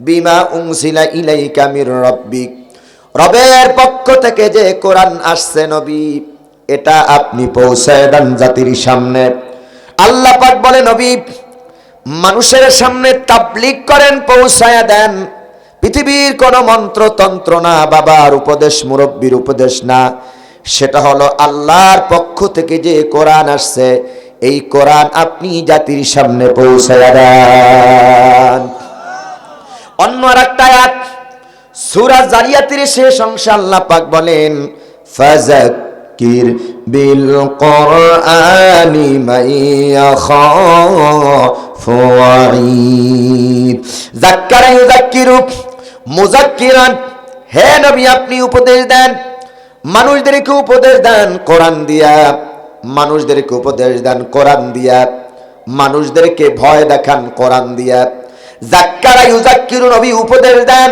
বিমা উংসিলা ইলাইকা মির রব্বিক। রবের পক্ষ থেকে যে কোরআন আসছে নবী, এটা আপনি পৌঁছায় দেন জাতির সামনে। আল্লাহ পাক বলে, নবী, মানুষের সামনে তাবলিক করেন, পৌঁছায়া দেন। পৃথিবীর কোনো মন্ত্রতন্ত্র না, বাবার উপদেশ, মুরব্বীর উপদেশ না। সেটা হলো আল্লাহর পক্ষ থেকে যে কোরআন আসছে, এই কোরআন আপনি জাতির সামনে পৌঁছায়া দেন। অন্য আর একটা আয়াত, সূরা জারিয়াতের শেষ অংশে আল্লাহ পাক বলেন, ফাযাক্কির বিল কোরআনি মাইয়াখাফু ওয়াঈদ। যাক্কারা ইউযাক্কিরু মুযাক্কিরান, হে নবী আপনি উপদেশ দেন, মানুষদেরকে উপদেশ দেন কোরআন দিয়া, মানুষদেরকে উপদেশ দেন কোরআন দিয়া, মানুষদেরকে ভয় দেখান কোরআন দিয়া। জাক্কারা ইউজাক্কিরু নবী উপদেশ দেন।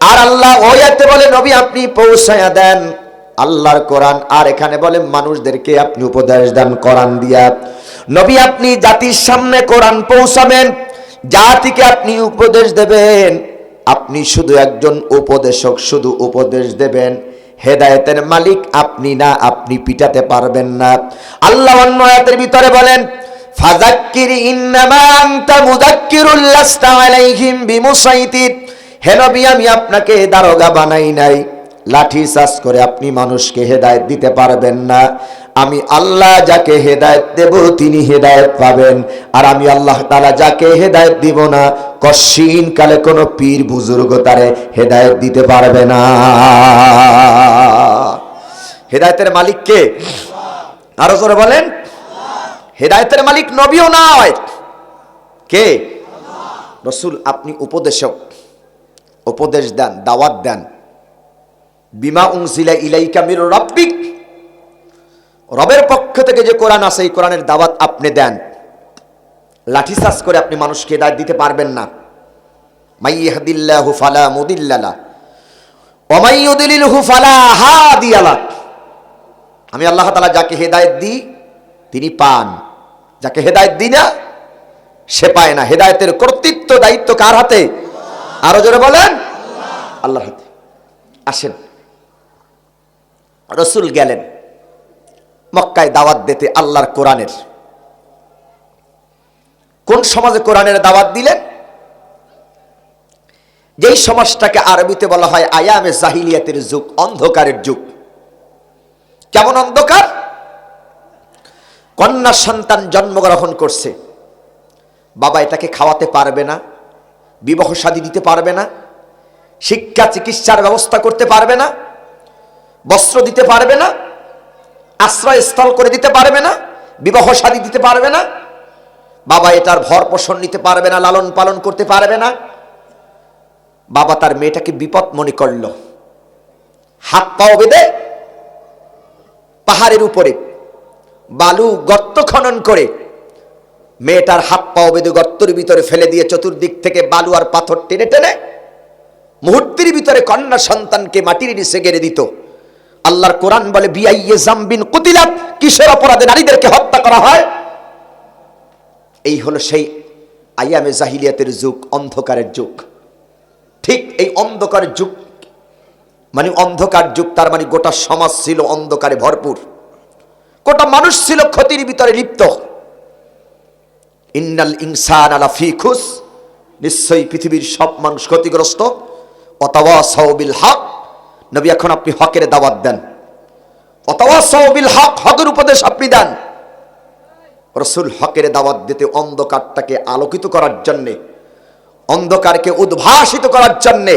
আর আল্লাহ ওয়াতে বলে, নবী, আপনি পৌঁছায়া দেন। আল্লাহর কোরআন, আর এখানে বলে, মানুষদেরকে আপনি উপদেশ দেন কোরআন দিয়া। নবী, আপনি জাতির সামনে কোরআন পৌঁছাবেন, জাতিকে আপনি উপদেশ দেবেন। আপনি শুধু একজন উপদেশক, শুধু উপদেশ দেবেন। হেদায়েতের মালিক আপনি না, আপনি পিটাতে পারবেন না। আল্লাহ অন্য আয়াতের ভিতরে বলেন ফাজাক্কির ইন্নামা আনতা মুযাক্কিরুল লাস্তা আলাইহিম বিমুসাইতির। হে নবী, আমি আপনাকে দারোগা বানাই নাই। লাঠি চাষ করে আপনি মানুষকে হেদায়েত দিতে পারবেন না। আমি আল্লাহ যাকে হেদায়েত দেব, তিনি হেদায়েত পাবেন। আর আমি আল্লাহ তাআলা যাকে হেদায়েত দিব না কশিন কালে কোনো পীর বুজুর্গ তারে হেদায়েত দিতে পারবে না। হেদায়েতের মালিক কে? আরও জোরে বলেন। হেদায়েতের মালিক নবীও নয়। কে? রসুল, আপনি উপদেশক। উপদেশ দেন, দাওয়াত দেন। বিমা উংসিলা ইলাইকা মির রব্বিক। রবের পক্ষ থেকে যে কোরআন আছে, এই কোরআনের দাওয়াত আপনি দেন। লাঠিচার্জ করে আপনি মানুষকে দায় দিতে পারবেন না। মাইয়াহদিল্লাহু ফালা মুদিল্লালা ওমাইয়ুদিলিলহু ফালা হাদিয়ালা আমি আল্লাহ যাকে হেদায়েত দিই, তিনি পান। যাকে হেদায়েত দিই না, সে পায় না। হেদায়েতের কর্তৃত্ব, দায়িত্ব কার হাতে? আরও জোরে বলেন। আল্লাহর হাতে। আসেন। রসুল গেলেন। মক্কায় দাওয়াত দিতে আল্লাহর কোরআনের। কোন সমাজে কোরআনের দাওয়াত দিলেন? যেই সমাজটাকে আরবিতে বলা হয় আয়ামে জাহিলিয়াতের যুগ, অন্ধকারের যুগ। কেমন অন্ধকার? কন্যা সন্তান জন্মগ্রহণ করছে। বাবা এটাকে খাওয়াতে পারবে না, বিবাহ শাদী দিতে পারবে না, শিক্ষা, চিকিৎসার ব্যবস্থা করতে পারবে না, বস্ত্র দিতে পারবে না আশ্রয়স্থল করে দিতে পারবে না, বিবাহ শাদী দিতে পারবে না, বাবা এটার ভর পোষণ নিতে পারবে না, লালন পালন করতে পারবে না। বাবা তার মেয়েটাকে বিপদ মনে করল। হাত পাও বেঁধে পাহাড়ের উপরে বালু গর্ত খনন করে মেয়েটার হাত পাও বেঁধে গর্তের ভিতরে ফেলে দিয়ে চতুর্দিক থেকে বালু আর পাথর টেনে টেনে মুহূর্তের ভিতরে কন্যা সন্তানকে মাটির নিচে গেড়ে দিত। আল্লাহর কোরআন বলে, বিআইয়ে জামবিন কুতিলাত, কিসের অপরাধে নারীদেরকে হত্যা করা হয়? এই হলো সেই আইয়ামে জাহিলিয়াতের যুগ, অন্ধকারের যুগ। ঠিক এই অন্ধকারের যুগ মানে অন্ধকার যুগ, তার মানে গোটা সমাজ ছিল অন্ধকারে ভরপুর। গোটা মানুষ ছিল ক্ষতির ভিতরে লিপ্ত। ইন্নাল ইনসান আলা ফি খুস নিশ্চয়ই পৃথিবীর সব মানুষ ক্ষতিগ্রস্ত। অথবা সৌবিল হক, নবী এখন আপনি হকের দাওয়াত দেন। অথবা সৌবিল হক, হকের উপদেশ আপনি দেন। রসুল হকের দাওয়াত দিতে অন্ধকারটাকে আলোকিত করার জন্যে, অন্ধকারকে উদ্ভাসিত করার জন্যে,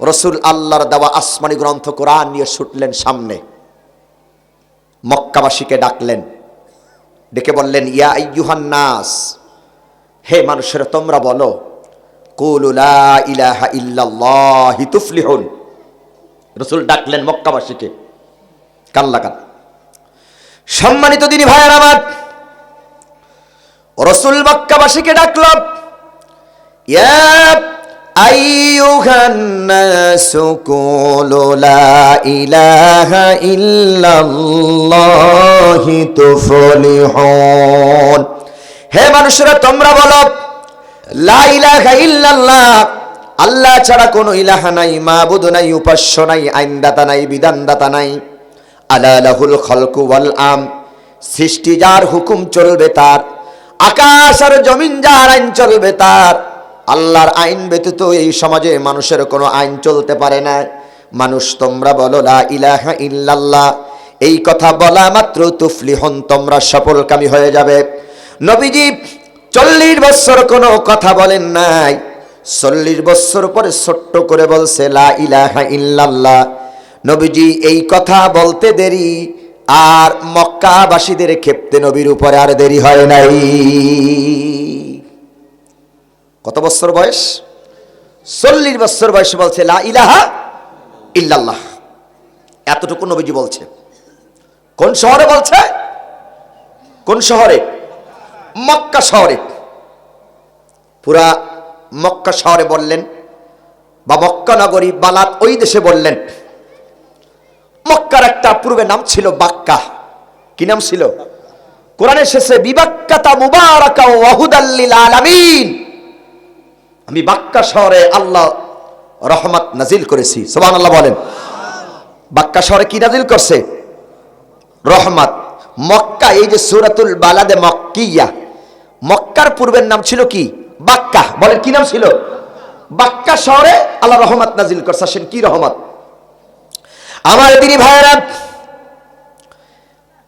রসুল আল্লাহর দেওয়া আসমানি গ্রন্থ কোরআন নিয়ে ছুটলেন সামনে। মক্কাবাসীকে ডাকলেন। ডেকে বললেন, ইয়া ইউহান্নাস হে মানুষের, তোমরা বলো কুলুলা ইলাহা ইল্লাল্লাহি তুফলিহুন। রসুল ডাকলেন মক্কাবাসীকে কাল্লাকান সম্মানিত দিনী ভাইয়ের আমার, রসুল মক্কাবাসীকে ডাকল, ইয়া أيها الناس قولوا لا إله إلا الله تفلحون হে মানুষেরা তোমরা বলো লা ইলাহা ইল্লাল্লাহ আল্লাহ ছাড়া কোনো ইলাহা নাই মাবুদ নাই উপাস্য নাই আইনদাতা নাই বিধানদাতা নাই আলা লাহুল খলকু ওয়াল আম সৃষ্টি যার হুকুম চলবে তার আকাশ আর জমিন যার আইন চলবে তার আল্লাহর আইন ব্যতীত এই সমাজে মানুষের কোনো আইন চলতে পারে না। মানুষ তোমরা বলো, লা ইলাহা ইল্লাল্লাহ। এই কথা বলা মাত্র তুফলিহন তোমরা সফলকামী হয়ে যাবে। নবীজি চল্লিশ বছর কোনো কথা বলেন নাই। চল্লিশ বছর পরে ছোট্ট করে বলছে, লা ইলাহা ইল্লাল্লাহ। নবীজি এই কথা বলতে দেরি, আর মক্কাবাসীদের ক্ষেপ্তে নবীর উপরে আর দেরি হয় নাই। কত বছর বয়স? চল্লিশ বছর বয়সে বলছে, লা ইলাহা ইল্লাল্লাহ। এতটুকু নবীজি বলছে। কোন শহরে বলছে? কোন শহরে? মক্কা শহরে। পুরা মক্কা শহরে বললেন বা মক্কা নগরী বালাত ওই দেশে বললেন। মক্কার একটা পূর্বে নাম ছিল বাক্কা। কি নাম ছিল? কোরআনের শেষে বিবাক্কাতা মুবারাকা ওয়াহুদাল্লিল আলামিন। আমি বাক্কা শহরে আল্লাহ রহমত নাজিল করেছি। সুবহানাল্লাহ বলেন। বাক্কা শহরে কি নাজিল করছে? রহমত। মক্কা, এই যে সুরাতুল বালাদে মক্কিয়া। মক্কার পূর্বের নাম ছিল কি? বাক্কা। বলেন, কি নাম ছিল? বাক্কা শহরে আল্লাহ রহমত নাজিল করছেন কি রহমত? আমার দিনী ভাইয়েরা,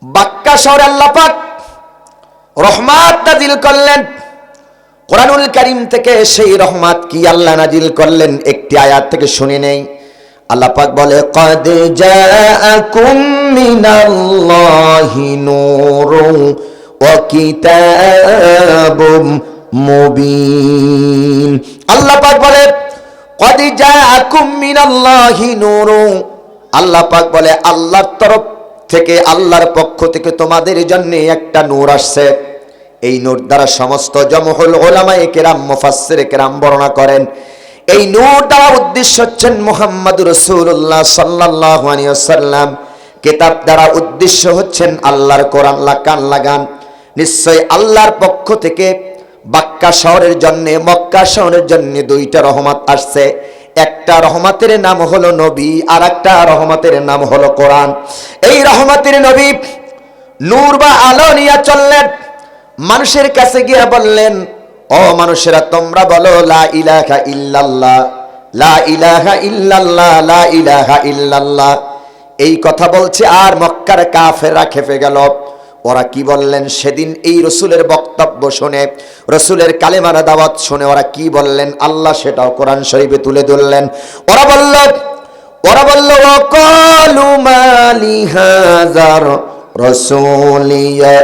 বাক্কা শহরে আল্লাহ পাক রহমাত নাজিল করলেন। কোরআনুল করিম থেকে সেই রহমাত কি আল্লাহ নাজিল করলেন একটি আয়াত থেকে শুনে নেই। আল্লাহ পাক বলে, কদ জাআকুম মিনাল্লাহি নূরুন ওয়া কিতাবুম মুবিন। আল্লাহ পাক বলে, কদ জাআকুম মিনাল্লাহি আল্লাহ বলে, আল্লাহর তরফ থেকে, আল্লাহর পক্ষ থেকে তোমাদের জন্য একটা নূর আসছে। এই নূর দ্বারা সমস্ত জমহুল ওলামায়ে কেরাম, মুফাসসির কেরাম বর্ণনা করেন। এই নূর দেওয়ার উদ্দেশ্য হচ্ছেন মোহাম্মদ রসুল্লাহ সাল্লাহ আলিয়াল্লাম কেতাব দ্বারা উদ্দেশ্য হচ্ছেন আল্লাহর কোরআন কান লাগান। নিশ্চয় আল্লাহর পক্ষ থেকে বাক্কা শহরের জন্য, মক্কা শহরের জন্য দুইটা রহমত আসছে। একটা রহমতের নাম হলো নবী আর একটা রহমতের নাম হলো কোরআন। এই রহমতের নবী নূর বা আলো নিয়ে চললেন। মানুষের কাছে গিয়ে বললেন, ও মানুষেরা, তোমরা বলো, লা ইলাহা ইল্লাল্লাহ, লা ইলাহা ইল্লাল্লাহ, লা ইলাহা ইল্লাল্লাহ। এই কথা বলছে আর মক্কার কাফেররা খেপে গেল। ওরা কি বললেন? সেদিন এই রসুলের বক্তব্য শুনে, রসুলের কালেমারা দাওয়াত শুনে ওরা কি বললেন? আল্লাহ সেটাও কোরআন শরীফে তুলে ধরলেন। ওরা বলল ওরা বলল, ওয়াকালু মালি হাযার রাসূলিয়া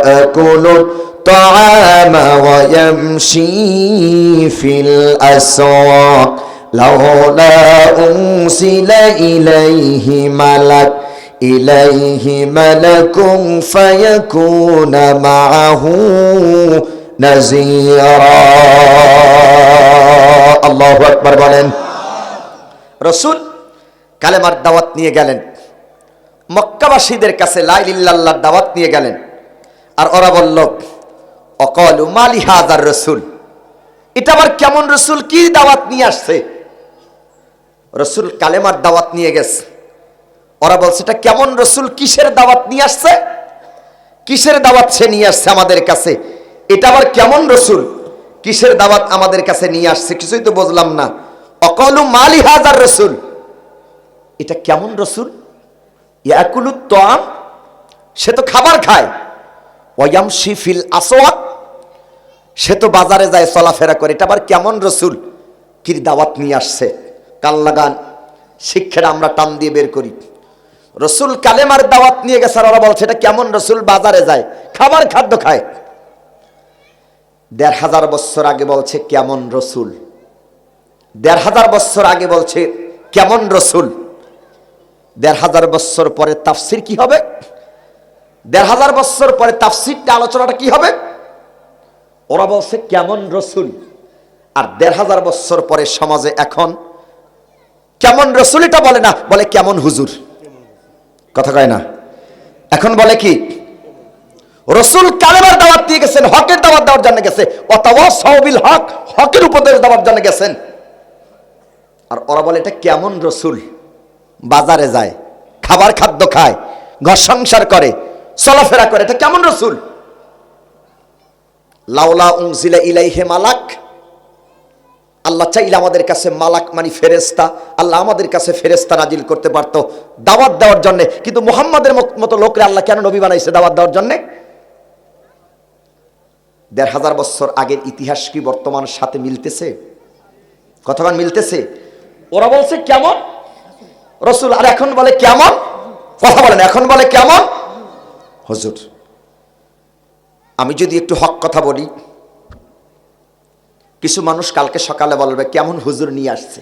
الطعام ويمشي في الأسواق لولا أنزل إليه ملك إليه ملك فيكون معه نذيرا الله أكبر বলেন রসুল কালেমার দাওয়াত নিয়ে গেলেন মক্কাবাসীদের কাছে লাইলিল্লাহর দাওয়াত নিয়ে গেলেন আর ওরা বলল অকলু মালি হাজার রসুল। এটা আবার কেমন রসুল? কি দাওয়াত নিয়ে আসছে? রসুল কালেমার দাওয়াত নিয়ে গেছে। ওরা বলছে, এটা কেমন রসুল? কিসের দাওয়াত নিয়ে আসছে? কিসের দাওয়াত সে নিয়ে আসছে আমাদের কাছে? এটা আবার কেমন রসুল? কিসের দাওয়াত আমাদের কাছে নিয়ে আসছে? কিছুই তো বুঝলাম না। অকলু মালি হাজার রসুল। এটা কেমন রসুল? ইয়াকুলু সে তো খাবার খায়। ওয়াম শিফিল আসোয়াক সে তো বাজারে যায়, চলাফেরা করে। এটা আবার কেমন রসুল? কির দাওয়াত নিয়ে আসছে? কাল লাগান শিক্ষাটা আমরা টান দিয়ে বের করি। রসুল কালেমার দাওয়াত নিয়ে গেছে আর ওরা বলছে, এটা কেমন রসুল বাজারে যায়? খাবার খাদ্য খায়। দেড় হাজার বছর আগে বলছে, কেমন রসুল? দেড় হাজার বছর আগে বলছে, কেমন রসুল? দেড় হাজার বছর পরে তাফসির কি হবে? দেড় হাজার বছর পরে তাফসিরটা, আলোচনাটা কি হবে? ওরা বলছে, কেমন রসুল? আর দেড় হাজার বছর পরে সমাজে এখন, কেমন রসুল? এটা বলে না, বলে, কেমন হুজুর? কথা কয় না। এখন বলে কি, রসুল কালেমার দাওয়াত দিয়ে গেছেন, হকের দাওয়াত দেওয়ার জন্য গেছে অথবা সহবিল হক, হকের উপদেশ দেওয়ার জন্য গেছেন। আর ওরা বলে, এটা কেমন রসুল? বাজারে যায়, খাবার খাদ্য খায়, ঘর সংসার করে, চলাফেরা করে, এটা কেমন রসুল? লাউলা উংজিলা ইলাইহে মালাক। আল্লাহ চাইলে আমাদের কাছে মালাক মানে ফেরেস্তা আল্লাহ আমাদের কাছে ফেরেস্তা নাজিল করতে পারতো দাওয়াত দেওয়ার জন্য। কিন্তু মুহাম্মাদের মত- লোকরে আল্লাহ কেন নবী বানাইছে দাওয়াত দেওয়ার জন্য? দেড় হাজার বছর আগের ইতিহাস কি বর্তমান সাথে মিলতেছে? কথাবান মিলতেছে? ওরা বলছে কেমন? রসুল আর এখন বলে কেমন? কথা বলেন, এখন বলে কেমন? হুজুর আমি যদি একটু হক কথা বলি, কিছু মানুষ কালকে সকালে বলবে, কেমন হুজুর নিয়ে আসছে?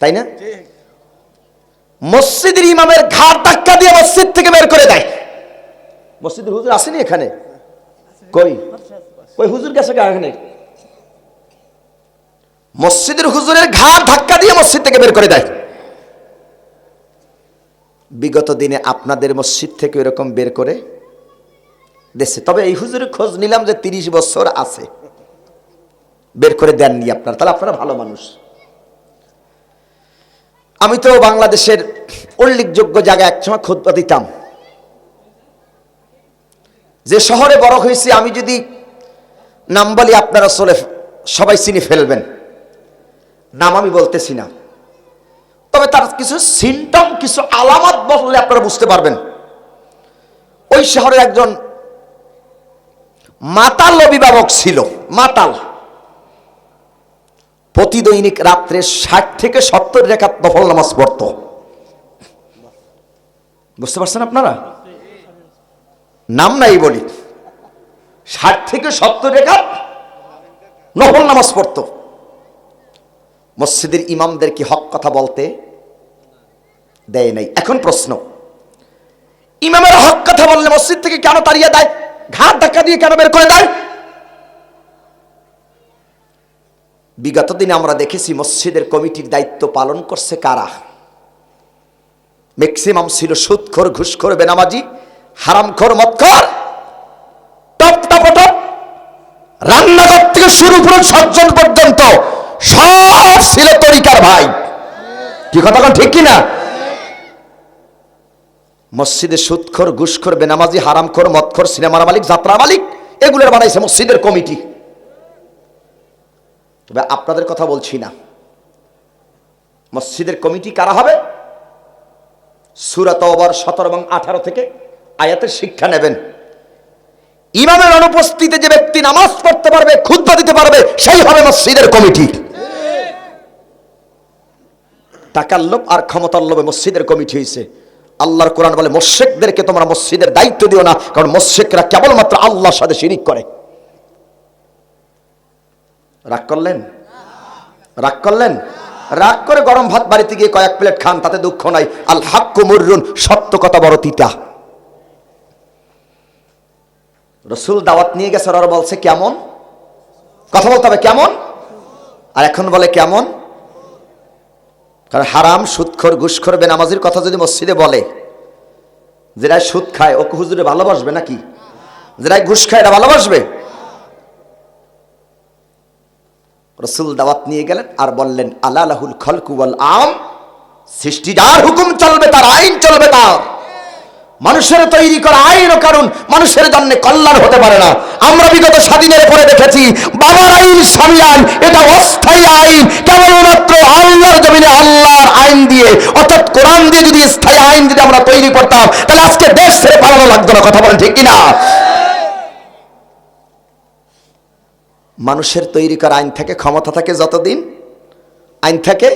তাই না? মসজিদের ইমামের ঘাট ধাক্কা দিয়ে মসজিদ থেকে বের করে দেয়। মসজিদের হুজুর আসেনি এখানে? কই? কই হুজুর গেছে এখানে? মসজিদের হুজুরের ঘাট ধাক্কা দিয়ে মসজিদ থেকে বের করে দেয়। বিগত দিনে আপনাদের মসজিদ থেকে এরকম বের করে দেশে তবে এই হুজুরের খোঁজ নিলাম যে তিরিশ বছর আছে। বের করে দেননি আপনারা। তাহলে আপনারা ভালো মানুষ। আমি তো বাংলাদেশের উল্লেখযোগ্য জায়গায় একসময় খোদবা দিতাম। যে শহরে বড় হয়েছি, আমি যদি নাম বলি, আপনারা চলে সবাই চিনি ফেলবেন। নাম আমি বলতেছি না। তবে তার কিছু সিমটম কিছু আলামত বললে আপনারা বুঝতে পারবেন। ওই শহরের একজন মাতাল অভিভাবক ছিল, মাতাল। প্রতিদৈনিক রাত্রে ষাট থেকে সত্তর রেখা নফল নামাজ পড়ত। বুঝতে পারছেন আপনারা? নাম নাই বলি। ষাট থেকে সত্তর রেখা নফল নামাজ পড়ত। মসজিদের ইমামদের কি হক কথা বলতে দেয় নাই? এখন প্রশ্ন। ইমামের হক কথা বললে মসজিদ থেকে কেন তাড়িয়ে দেয়? ঘাট ধাক্কা দিয়ে কেন বের করে দেয় বিগত দিনে আমরা দেখেছি মসজিদের কমিটির দায়িত্ব পালন করছে কারা? ম্যাক্সিমাম ছিল সুদখোর, ঘুষখোর, বেনামাজি, হারামখোর, মদখোর। টপ টপ টপ রান্নাঘর থেকে শুরু করে সজ্জন পর্যন্ত সব ছিল তরিকার ভাই। কি কথা ঠিক কিনা? মসজিদে সুদখোর, ঘুষখোর, বেনামাজি, হারামখোর, মদখোর, সিনেমার মালিক যাত্রা মালিক, এগুলোর বানাইছে মসজিদের কমিটি। তবে আপনাদের কথা বলছি না। মসজিদের কমিটি কারা হবে? সুরাত ওভার সতেরো এবং আঠারো থেকে আয়াতের শিক্ষা নেবেন। ইমামের অনুপস্থিতিতে যে ব্যক্তি নামাজ পড়তে পারবে খুদ্া দিতে পারবে, সেই হবে মসজিদের কমিটি। টাকার লোভ আর ক্ষমতার লোভে মসজিদের কমিটি হয়েছে আল্লাহর কোরআন বলে, মোশেকদেরকে তোমরা মসজিদের দায়িত্ব দিও না, কারণ মোশেকরা কেবলমাত্র আল্লাহর সাথে শিরিক করে। রাগ করলেন? রাগ করলেন? রাগ করে গরম ভাত বাড়িতে গিয়ে কয়েক প্লেট খান, তাতে দুঃখ নাই। আল হাক্কু মুররুন, সত্য কথা বড় তিতা। রসুল দাওয়াত নিয়ে গেছে বলছে, কেমন? কথা বলতে হবে, কেমন? আর এখন বলে, কেমন? কারণ হারাম সুৎখর, ঘুষখর, বেনামাজির কথা যদি মসজিদে বলে যেটা সুদ খায়, ওকে হুজুরে ভালোবাসবে নাকি? যেটা ঘুষ খায়, এটা ভালোবাসবে? রসুল দাওয়াত নিয়ে গেলেন আর বললেন, আল্লাহুল খলকুয়াল আম, সৃষ্টিদার হুকুম চলবে, তার আইন চলবে তার। মানুষের তৈরি করা আইন কারণ মানুষের জন্য কল্যাণ হতে পারে না। আমরা বিগত স্বাধীনের পরে দেখেছি, বাবার আইন স্বামী আইন, এটা অস্থায়ী আইন, কেবলমাত্র আল্লাহর জমিনে আল্লাহর আইন দিয়ে, অর্থাৎ কোরআন দিয়ে যদি স্থায়ী আইন যদি আমরা তৈরি করতাম, তাহলে আজকে দেশ ছেড়ে পালানো লাগতো না, কথা বলেন ঠিক কিনা? মানুষের তৈরি করা আইন থেকে ক্ষমতা থাকে যতদিন? আইন থাকে?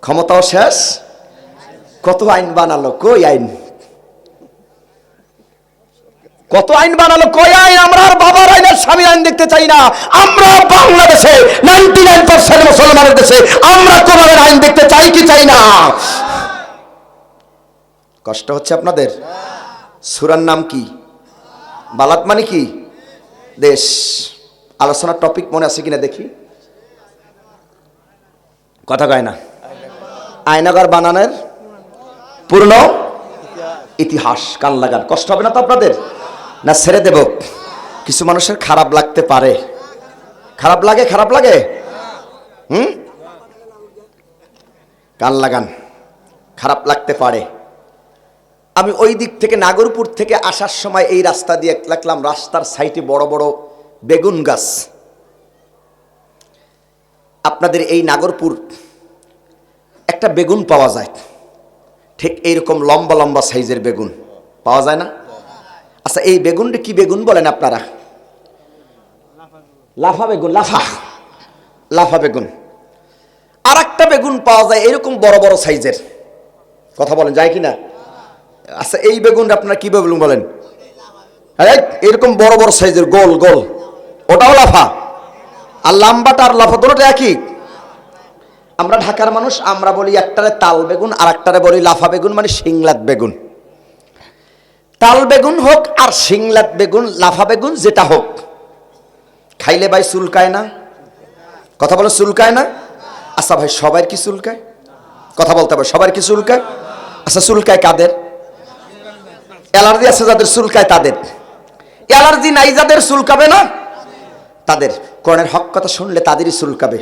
ক্ষমতাও শেষ? কত আইন বানালো? কই আইন? কত আইন বানালো কই আইন? আমরা আর বাবার আইনের স্বামী আইন দেখতে চাই না। আমরা বাংলাদেশে নাইনটি নাইন পার্সেন্ট মুসলমানের দেশে আমরা কোরআনের আইন দেখতে চাই কি চাই না? কষ্ট হচ্ছে আপনাদের? সুরার নাম কি? বালাত মানে কি? দেশ। আলোচনার টপিক মনে আছে কিনা দেখি? কথা কয় না। আয়নাগর বানানোর পূর্ণ ইতিহাস কান লাগান। কষ্ট হবে না তো আপনাদের? না ছেড়ে দেব। কিছু মানুষের খারাপ লাগতে পারে। খারাপ লাগে খারাপ লাগে? হুম? কান লাগান। খারাপ লাগতে পারে। আমি ওই দিক থেকে নাগরপুর থেকে আসার সময় এই রাস্তা দিয়ে দেখলাম রাস্তার সাইডে বড় বড় বেগুন গাছ। আপনাদের এই নাগরপুর একটা বেগুন পাওয়া যায়। ঠিক এইরকম লম্বা লম্বা সাইজের বেগুন। পাওয়া যায় না? আচ্ছা এই বেগুনটা কি বেগুন বলেন আপনারা? লাফা বেগুন, লাফা। লাফা বেগুন। আর একটা বেগুন পাওয়া যায় এরকম বড় বড় সাইজের। কথা বলেন, যায় কি না আচ্ছা এই বেগুনটা আপনারা কি বেগুন বলেন? এরকম বড় বড় সাইজের, গোল গোল। ওটাও লাফা। আর লাম্বাটা আর লাফা, দুটোটা একই। আমরা ঢাকার মানুষ, আমরা বলি একটারে তাল বেগুন আর একটারে বলি লাফা বেগুন মানে সিংলাত বেগুন। তাল বেগুন হোক আর সিংলাত বেগুন, লাফা বেগুন, যেটা হোক। খাইলে ভাই চুলকায় না? কথা বলো চুলকায় না? আচ্ছা ভাই সবার কি চুলকায়? কথা বলতে হবে সবার কি চুলকায়? আচ্ছা চুলকায় কাদের? অ্যালার্জি আছে যাদের, চুলকায় তাদের। অ্যালার্জি নাই যাদের, চুলকাবে না? তাদের। কোরআনের হক কথা শুনলে তাদেরই চুলকাবে।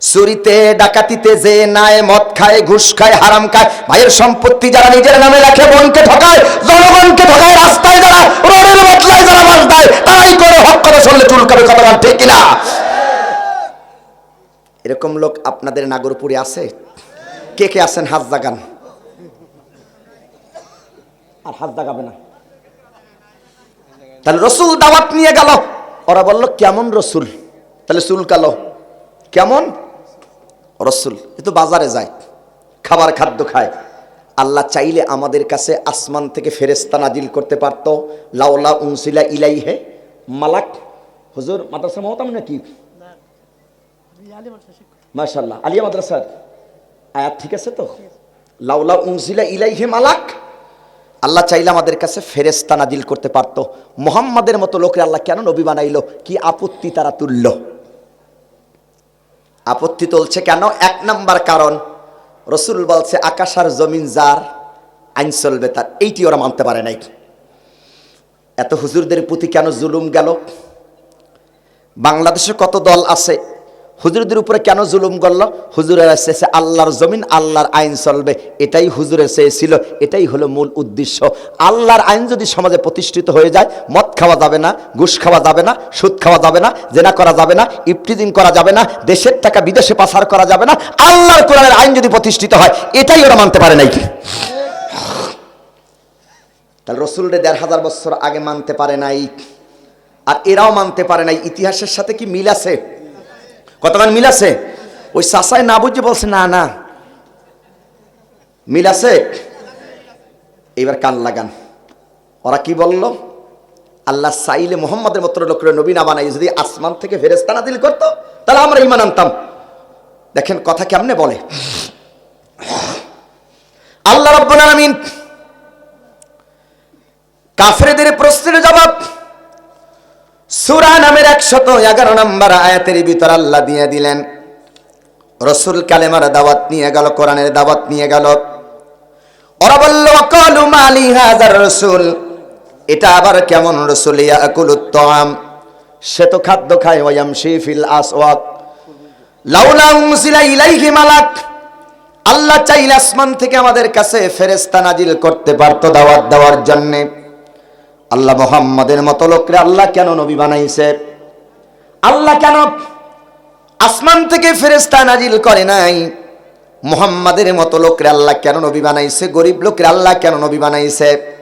চুরিতে, ডাকাতিতে যে নায়, মদ খায়, ঘুষ খায়, হারাম খায় ভাইয়ের সম্পত্তি যারা নিজের নামে রাখে বোনকে ঠকায়, জনগণকে ঠকায়, রাস্তায় যারা রোডের বদলায় যারা বাস দেয়, তারাই করে হক কথা শুনলে চুলকাবে কথা ঠিক কিনা? এরকম লোক আপনাদের নাগরপুরে আছে? কে কে আছেন? হাত জাগান। আর হাত জাগাবে না। তাহলে রসুল দাওয়াত নিয়ে গেল। ওরা বলল, কেমন রসুল? তাহলে চুলকালো কেমন? রসুল, এ তো বাজারে যায়, খাবার খাদ্য খায়। আল্লাহ চাইলে আমাদের কাছে আসমান থেকে ফেরেস্তা নাজিল করতে পারতো। লাউলা উনসিলা ইলাই হে মালাক, হুজুর মাদ্রাসা মহতাম নাকি? মাশাল্লাহ আলিয়া মাদ্রাসার। আয়াত ঠিক আছে তো? লাউলা উনসিলা ইলাই হে মালাক। আল্লাহ চাইলে আমাদের কাছে ফেরেস্তা নাজিল করতে পারতো। মোহাম্মদের মতো লোকের আল্লাহ কেন নবী বানাইল? কি আপত্তি তারা তুললো? আপত্তি তুলছে কেন? এক নাম্বার কারণ, রসুল বলছে আকাশ আর জমিন যার, আইন চলবে তার। এইটি ওরা মানতে পারে নাই। এত হুজুরদের প্রতি কেন জুলুম গেল? বাংলাদেশে কত দল আছে হুজুরদের উপরে কেন জুলুম করল? হুজুরের শেষে আল্লাহর জমিন, আল্লাহর আইন চলবে। এটাই হুজুরের শেষ ছিল, এটাই হলো মূল উদ্দেশ্য। আল্লাহর আইন যদি সমাজে প্রতিষ্ঠিত হয়ে যায়, মদ খাওয়া যাবে না, ঘুষ খাওয়া যাবে না, সুদ খাওয়া যাবে না, জেনা করা যাবে না ইফটিজিং করা যাবে না, দেশের টাকা বিদেশে পাচার করা যাবে না, আল্লাহর কোরআনের আইন যদি প্রতিষ্ঠিত হয়, এটাই ওরা মানতে পারে নাই। তাহলে রসুলরে দেড় হাজার বছর আগে মানতে পারে নাই, আর এরাও মানতে পারে নাই। ইতিহাসের সাথে কি মিল আছে? কতক্ষণ মিল আছে? ওই চাষায় না বুঝে বলছে, না না। মিল আছে? এবার কান লাগান। ওরা কি বলল? আল্লাহ চাইলে মোহাম্মদের মতো লোকের নবী না বানাই, যদি আসমান থেকে ফেরেস্তানা দিল করতো, তাহলে আমরা ইমান আনতাম। দেখেন কথা কেমনে বলে। আল্লাহ রব্বুল আলামিন কাফেরদের প্রশ্নের জবাব সুরা নামের একশত এগারো নম্বর আয়াতের ভিতর আল্লাহ দিয়ে দিলেন, রসুল কালেমার দাওয়াত নিয়ে গেল, কোরআনের দাওয়াত নিয়ে গেল। ওরা বলল কলু মালি হাজার রসুল, এটা আবার কেমন রসুল? ইয়াকুল উত্তম সে তো খাদ্য খায় ওয়াম শিফিল আসওয়াক লাউলা উনসিলা ইলাইহি মালাক, আল্লাহ চাইলে আসমান থেকে আমাদের কাছে ফেরেস্তা নাজিল করতে পারতো দাওয়াত দেওয়ার জন্যে। আল্লাহ মোহাম্মদের মতো লোকরে আল্লাহ কেন নবী বানাইছে? আল্লাহ কেন আসমান থেকে ফেরেস্তা নাজিল করে নাই? মোহাম্মদের মতো লোকরে আল্লাহ কেন নবী বানাইছে? গরিব লোকরে আল্লাহ কেন নবী বানাইছে?